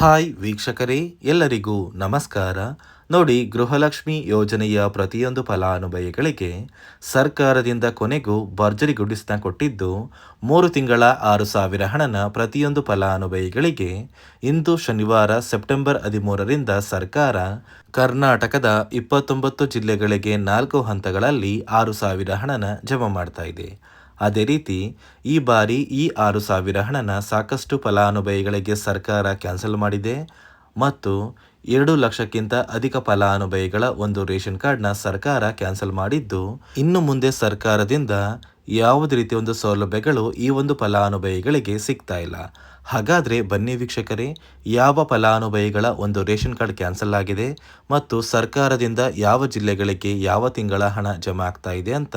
Hi ವೀಕ್ಷಕರೇ, ಎಲ್ಲರಿಗೂ ನಮಸ್ಕಾರ. ನೋಡಿ, ಗೃಹಲಕ್ಷ್ಮಿ ಯೋಜನೆಯ ಪ್ರತಿಯೊಂದು ಫಲಾನುಭವಿಗಳಿಗೆ ಸರ್ಕಾರದಿಂದ ಕೊನೆಗೂ ಭರ್ಜರಿ ಗುಡಿಸ್ನ ಕೊಟ್ಟಿದ್ದು, ಮೂರು ತಿಂಗಳ ಆರು ಸಾವಿರ ಹಣನ ಪ್ರತಿಯೊಂದು ಫಲಾನುಭವಿಗಳಿಗೆ ಇಂದು ಶನಿವಾರ ಸೆಪ್ಟೆಂಬರ್ ಹದಿಮೂರರಿಂದ ಸರ್ಕಾರ ಕರ್ನಾಟಕದ ಇಪ್ಪತ್ತೊಂಬತ್ತು ಜಿಲ್ಲೆಗಳಿಗೆ ನಾಲ್ಕು ಹಂತಗಳಲ್ಲಿ ಆರು ಸಾವಿರ ಹಣನ ಜಮಾ ಮಾಡ್ತಾ ಇದೆ. ಅದೇ ರೀತಿ, ಈ ಬಾರಿ ಈ ಆರು ಸಾವಿರ ಹಣನ ಸಾಕಷ್ಟು ಫಲಾನುಭವಿಗಳಿಗೆ ಸರ್ಕಾರ ಕ್ಯಾನ್ಸಲ್ ಮಾಡಿದೆ ಮತ್ತು ಎರಡು ಲಕ್ಷಕ್ಕಿಂತ ಅಧಿಕ ಫಲಾನುಭವಿಗಳ ಒಂದು ರೇಷನ್ ಕಾರ್ಡ್ನ ಸರ್ಕಾರ ಕ್ಯಾನ್ಸಲ್ ಮಾಡಿದ್ದು, ಇನ್ನು ಮುಂದೆ ಸರ್ಕಾರದಿಂದ ಯಾವುದೇ ರೀತಿಯ ಒಂದು ಸೌಲಭ್ಯಗಳು ಈ ಒಂದು ಫಲಾನುಭವಿಗಳಿಗೆ ಸಿಗ್ತಾ ಇಲ್ಲ. ಹಾಗಾದರೆ ಬನ್ನಿ ವೀಕ್ಷಕರೇ, ಯಾವ ಫಲಾನುಭವಿಗಳ ಒಂದು ರೇಷನ್ ಕಾರ್ಡ್ ಕ್ಯಾನ್ಸಲ್ ಆಗಿದೆ ಮತ್ತು ಸರ್ಕಾರದಿಂದ ಯಾವ ಜಿಲ್ಲೆಗಳಿಗೆ ಯಾವ ತಿಂಗಳ ಹಣ ಜಮಾ ಆಗ್ತಾ ಇದೆ ಅಂತ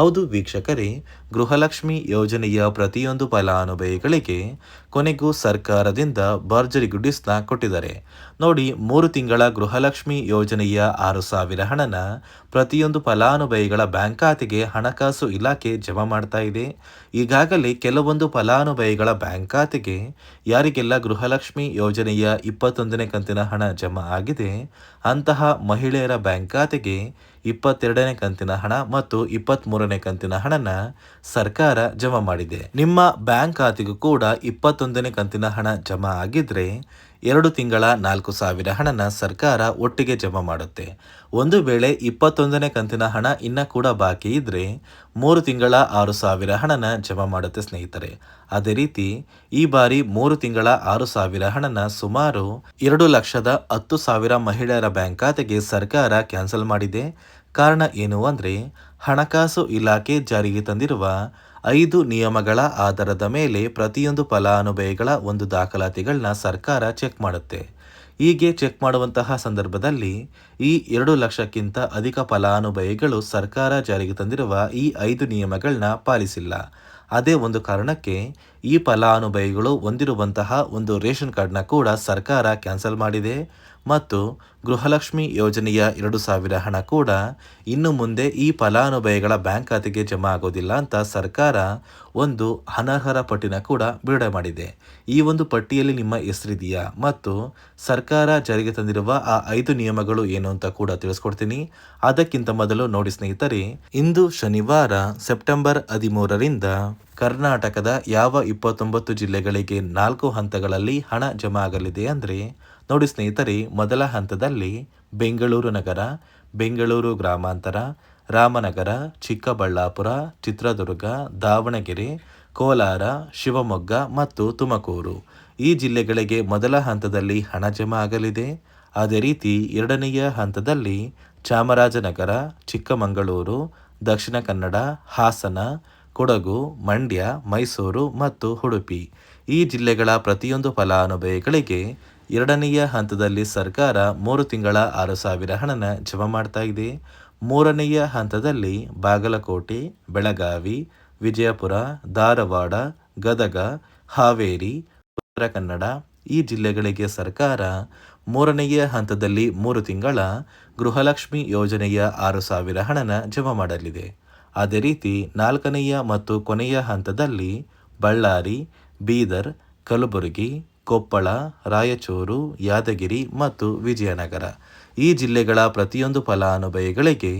ಹೌದು ವೀಕ್ಷಕರೇ, ಗೃಹಲಕ್ಷ್ಮಿ ಯೋಜನೆಯ ಪ್ರತಿಯೊಂದು ಫಲಾನುಭವಿಗಳಿಗೆ ಕೊನೆಗೂ ಸರ್ಕಾರದಿಂದ ಭರ್ಜರಿ ಗುಡಿಸ್ನ ಕೊಟ್ಟಿದ್ದಾರೆ. ನೋಡಿ, ಮೂರು ತಿಂಗಳ ಗೃಹಲಕ್ಷ್ಮಿ ಯೋಜನೆಯ ಆರು ಸಾವಿರ ಹಣನ ಪ್ರತಿಯೊಂದು ಫಲಾನುಭವಿಗಳ ಬ್ಯಾಂಕ್ ಖಾತೆಗೆ ಹಣಕಾಸು ಇಲಾಖೆ ಜಮಾ ಮಾಡ್ತಾ ಇದೆ. ಈಗಾಗಲೇ ಕೆಲವೊಂದು ಫಲಾನುಭವಿಗಳ ಬ್ಯಾಂಕ್ ಖಾತೆಗೆ ಯಾರಿಗೆಲ್ಲ ಗೃಹಲಕ್ಷ್ಮಿ ಯೋಜನೆಯ ಇಪ್ಪತ್ತೊಂದನೇ ಕಂತಿನ ಹಣ ಜಮಾ ಆಗಿದೆ, ಅಂತಹ ಮಹಿಳೆಯರ ಬ್ಯಾಂಕ್ ಖಾತೆಗೆ ಇಪ್ಪತ್ತೆರಡನೇ ಕಂತಿನ ಹಣ ಮತ್ತು ಇಪ್ಪತ್ತ್ಮೂರನೇ ಕಂತಿನ ಹಣನ ಸರ್ಕಾರ ಜಮಾ ಮಾಡಿದೆ. ನಿಮ್ಮ ಬ್ಯಾಂಕ್ ಖಾತೆಗೂ ಕೂಡ ಇಪ್ಪತ್ತೊಂದನೇ ಕಂತಿನ ಹಣ ಜಮಾ ಆಗಿದ್ರೆ ಎರಡು ತಿಂಗಳ ನಾಲ್ಕು ಸಾವಿರ ಹಣನ ಸರ್ಕಾರ ಒಟ್ಟಿಗೆ ಜಮಾ ಮಾಡುತ್ತೆ. ಒಂದು ವೇಳೆ ಇಪ್ಪತ್ತೊಂದನೇ ಕಂತಿನ ಹಣ ಇನ್ನ ಕೂಡ ಬಾಕಿ ಇದ್ರೆ ಮೂರು ತಿಂಗಳ ಆರು ಸಾವಿರ ಹಣನ ಜಮಾ ಮಾಡುತ್ತೆ ಸ್ನೇಹಿತರೆ. ಅದೇ ರೀತಿ ಈ ಬಾರಿ ಮೂರು ತಿಂಗಳ ಆರು ಸಾವಿರ ಹಣನ ಸುಮಾರು ಎರಡು ಲಕ್ಷದ ಹತ್ತು ಸಾವಿರ ಮಹಿಳೆಯರ ಬ್ಯಾಂಕ್ ಖಾತೆಗೆ ಸರ್ಕಾರ ಕ್ಯಾನ್ಸಲ್ ಮಾಡಿದೆ. ಕಾರಣ ಏನು ಅಂದರೆ ಹಣಕಾಸು ಇಲಾಖೆ ಜಾರಿಗೆ ತಂದಿರುವ ಐದು ನಿಯಮಗಳ ಆಧಾರದ ಮೇಲೆ ಪ್ರತಿಯೊಂದು ಫಲಾನುಭವಿಗಳ ಒಂದು ದಾಖಲಾತಿಗಳನ್ನ ಸರ್ಕಾರ ಚೆಕ್ ಮಾಡುತ್ತೆ. ಹೀಗೆ ಚೆಕ್ ಮಾಡುವಂತಹ ಸಂದರ್ಭದಲ್ಲಿ ಈ ಎರಡು ಲಕ್ಷಕ್ಕಿಂತ ಅಧಿಕ ಫಲಾನುಭವಿಗಳು ಸರ್ಕಾರ ಜಾರಿಗೆ ತಂದಿರುವ ಈ ಐದು ನಿಯಮಗಳನ್ನ ಪಾಲಿಸಿಲ್ಲ. ಅದೇ ಒಂದು ಕಾರಣಕ್ಕೆ ಈ ಫಲಾನುಭವಿಗಳು ಹೊಂದಿರುವಂತಹ ಒಂದು ರೇಷನ್ ಕಾರ್ಡ್ನ ಕೂಡ ಸರ್ಕಾರ ಕ್ಯಾನ್ಸಲ್ ಮಾಡಿದೆ. ಮತ್ತು ಗೃಹಲಕ್ಷ್ಮಿ ಯೋಜನೆಯ ಎರಡು ಸಾವಿರ ಹಣ ಕೂಡ ಇನ್ನು ಮುಂದೆ ಈ ಫಲಾನುಭವಿಗಳ ಬ್ಯಾಂಕ್ ಖಾತೆಗೆ ಜಮಾ ಆಗೋದಿಲ್ಲ ಅಂತ ಸರ್ಕಾರ ಒಂದು ಅನರ್ಹರ ಪಟ್ಟಿನ ಕೂಡ ಬಿಡುಗಡೆ ಮಾಡಿದೆ. ಈ ಒಂದು ಪಟ್ಟಿಯಲ್ಲಿ ನಿಮ್ಮ ಹೆಸರಿದೆಯಾ ಮತ್ತು ಸರ್ಕಾರ ಜಾರಿಗೆ ತಂದಿರುವ ಆ ಐದು ನಿಯಮಗಳು ಏನು ಅಂತ ಕೂಡ ತಿಳಿಸ್ಕೊಡ್ತೀನಿ. ಅದಕ್ಕಿಂತ ಮೊದಲು ನೋಡಿ ಸ್ನೇಹಿತರೆ, ಇಂದು ಶನಿವಾರ ಸೆಪ್ಟೆಂಬರ್ ಹದಿಮೂರರಿಂದ ಕರ್ನಾಟಕದ ಯಾವ ಇಪ್ಪತ್ತೊಂಬತ್ತು ಜಿಲ್ಲೆಗಳಿಗೆ ನಾಲ್ಕು ಹಂತಗಳಲ್ಲಿ ಹಣ ಜಮಾ ಆಗಲಿದೆ ಅಂದರೆ ನೋಡಿ ಸ್ನೇಹಿತರೆ, ಮೊದಲ ಹಂತದಲ್ಲಿ ಬೆಂಗಳೂರು ನಗರ, ಬೆಂಗಳೂರು ಗ್ರಾಮಾಂತರ, ರಾಮನಗರ, ಚಿಕ್ಕಬಳ್ಳಾಪುರ, ಚಿತ್ರದುರ್ಗ, ದಾವಣಗೆರೆ, ಕೋಲಾರ, ಶಿವಮೊಗ್ಗ ಮತ್ತು ತುಮಕೂರು. ಈ ಜಿಲ್ಲೆಗಳಿಗೆ ಮೊದಲ ಹಂತದಲ್ಲಿ ಹಣ ಜಮಾ ಆಗಲಿದೆ. ಅದೇ ರೀತಿ ಎರಡನೆಯ ಹಂತದಲ್ಲಿ ಚಾಮರಾಜನಗರ, ಚಿಕ್ಕಮಗಳೂರು, ದಕ್ಷಿಣ ಕನ್ನಡ, ಹಾಸನ, ಕೊಡಗು, ಮಂಡ್ಯ, ಮೈಸೂರು ಮತ್ತು ಉಡುಪಿ. ಈ ಜಿಲ್ಲೆಗಳ ಪ್ರತಿಯೊಂದು ಫಲಾನುಭವಿಗಳಿಗೆ ಎರಡನೆಯ ಹಂತದಲ್ಲಿ ಸರ್ಕಾರ ಮೂರು ತಿಂಗಳ ಆರು ಸಾವಿರ ಹಣನ ಜಮಾ ಮಾಡ್ತಾ ಇದೆ. ಮೂರನೆಯ ಹಂತದಲ್ಲಿ ಬಾಗಲಕೋಟೆ, ಬೆಳಗಾವಿ, ವಿಜಯಪುರ, ಧಾರವಾಡ, ಗದಗ, ಹಾವೇರಿ, ಉತ್ತರ ಕನ್ನಡ ಈ ಜಿಲ್ಲೆಗಳಿಗೆ ಸರ್ಕಾರ ಮೂರನೆಯ ಹಂತದಲ್ಲಿ ಮೂರು ತಿಂಗಳ ಗೃಹಲಕ್ಷ್ಮಿ ಯೋಜನೆಯ ಆರು ಸಾವಿರ ಹಣನ ಜಮಾ ಮಾಡಲಿದೆ. ಅದೇ ರೀತಿ ನಾಲ್ಕನೆಯ ಮತ್ತು ಕೊನೆಯ ಹಂತದಲ್ಲಿ ಬಳ್ಳಾರಿ, ಬೀದರ್, ಕಲಬುರಗಿ ಕೊಪ್ಪಳ, ರಾಯಚೂರು, ಯಾದಗಿರಿ ಮತ್ತು ವಿಜಯನಗರ. ಈ ಜಿಲ್ಲೆಗಳ ಪ್ರತಿಯೊಂದು ಫಲಾನುಭವಿಗಳಿಗೆ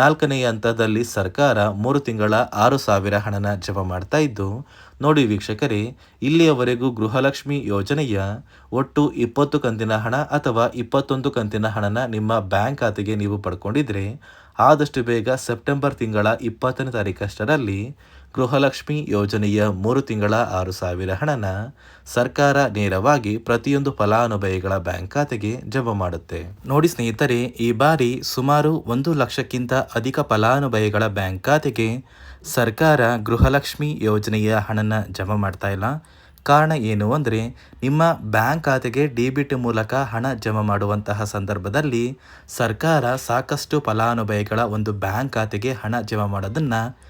ನಾಲ್ಕನೇ ಹಂತದಲ್ಲಿ ಸರ್ಕಾರ ಮೂರು ತಿಂಗಳ ಆರು ಸಾವಿರ ಹಣನ ಜಮಾ ಮಾಡ್ತಾ ಇದ್ದು, ನೋಡಿ ವೀಕ್ಷಕರೇ, ಇಲ್ಲಿಯವರೆಗೂ ಗೃಹಲಕ್ಷ್ಮಿ ಯೋಜನೆಯ ಒಟ್ಟು ಇಪ್ಪತ್ತು ಕಂತಿನ ಹಣ ಅಥವಾ ಇಪ್ಪತ್ತೊಂದು ಕಂತಿನ ಹಣನ ನಿಮ್ಮ ಬ್ಯಾಂಕ್ ಖಾತೆಗೆ ನೀವು ಪಡ್ಕೊಂಡಿದ್ರೆ, ಆದಷ್ಟು ಬೇಗ ಸೆಪ್ಟೆಂಬರ್ ತಿಂಗಳ ಇಪ್ಪತ್ತನೇ ತಾರೀಕಷ್ಟರಲ್ಲಿ ಗೃಹಲಕ್ಷ್ಮಿ ಯೋಜನೆಯ ಮೂರು ತಿಂಗಳ ಆರು ಸಾವಿರ ಹಣನ ಸರ್ಕಾರ ನೇರವಾಗಿ ಪ್ರತಿಯೊಂದು ಫಲಾನುಭವಿಗಳ ಬ್ಯಾಂಕ್ ಖಾತೆಗೆ ಜಮಾ ಮಾಡುತ್ತೆ. ನೋಡಿ ಸ್ನೇಹಿತರೆ, ಈ ಬಾರಿ ಸುಮಾರು ಒಂದು ಲಕ್ಷಕ್ಕಿಂತ ಅಧಿಕ ಫಲಾನುಭವಿಗಳ ಬ್ಯಾಂಕ್ ಖಾತೆಗೆ ಸರ್ಕಾರ ಗೃಹಲಕ್ಷ್ಮಿ ಯೋಜನೆಯ ಹಣನ ಜಮಾ ಮಾಡ್ತಾ ಇಲ್ಲ. ಕಾರಣ ಏನು ಅಂದರೆ, ನಿಮ್ಮ ಬ್ಯಾಂಕ್ ಖಾತೆಗೆ ಡಿಬಿಟ್ ಮೂಲಕ ಹಣ ಜಮಾ ಮಾಡುವಂತಹ ಸಂದರ್ಭದಲ್ಲಿ ಸರ್ಕಾರ ಸಾಕಷ್ಟು ಫಲಾನುಭವಿಗಳ ಒಂದು ಬ್ಯಾಂಕ್ ಖಾತೆಗೆ ಹಣ ಜಮಾ ಮಾಡೋದನ್ನು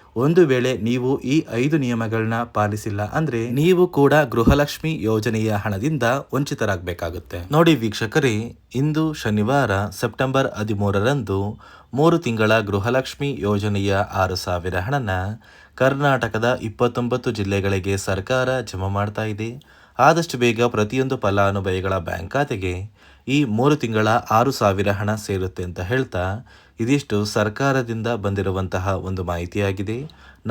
ಒಂದು ವೇಳೆ ನೀವು ಈ ಐದು ನಿಯಮಗಳನ್ನ ಪಾಲಿಸಿಲ್ಲ ಅಂದ್ರೆ ನೀವು ಕೂಡ ಗೃಹಲಕ್ಷ್ಮಿ ಯೋಜನೆಯ ಹಣದಿಂದ ವಂಚಿತರಾಗಬೇಕಾಗುತ್ತೆ. ನೋಡಿ ವೀಕ್ಷಕರೇ, ಇಂದು ಶನಿವಾರ ಸೆಪ್ಟೆಂಬರ್ ಹದಿಮೂರರಂದು ಮೂರು ತಿಂಗಳ ಗೃಹಲಕ್ಷ್ಮಿ ಯೋಜನೆಯ ಆರು ಸಾವಿರ ಹಣನ ಕರ್ನಾಟಕದ ಇಪ್ಪತ್ತೊಂಬತ್ತು ಜಿಲ್ಲೆಗಳಿಗೆ ಸರ್ಕಾರ ಜಮಾ ಮಾಡ್ತಾ ಇದೆ. ಆದಷ್ಟು ಬೇಗ ಪ್ರತಿಯೊಂದು ಫಲಾನುಭವಿಗಳ ಬ್ಯಾಂಕ್ ಖಾತೆಗೆ ಈ ಮೂರು ತಿಂಗಳ ಆರು ಸಾವಿರ ಹಣ ಸೇರುತ್ತೆ ಅಂತ ಹೇಳ್ತಾ ಇದಿಷ್ಟು ಸರ್ಕಾರದಿಂದ ಬಂದಿರುವಂತಹ ಒಂದು ಮಾಹಿತಿಯಾಗಿದೆ.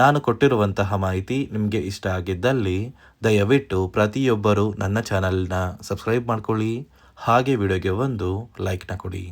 ನಾನು ಕೊಟ್ಟಿರುವಂತಹ ಮಾಹಿತಿ ನಿಮಗೆ ಇಷ್ಟ ಆಗಿದ್ದಲ್ಲಿ ದಯವಿಟ್ಟು ಪ್ರತಿಯೊಬ್ಬರು ನನ್ನ ಚಾನಲ್ನ ಸಬ್ಸ್ಕ್ರೈಬ್ ಮಾಡ್ಕೊಳ್ಳಿ. ಹಾಗೆ ವಿಡಿಯೋಗೆ ಒಂದು ಲೈಕ್ನ ಕೊಡಿ.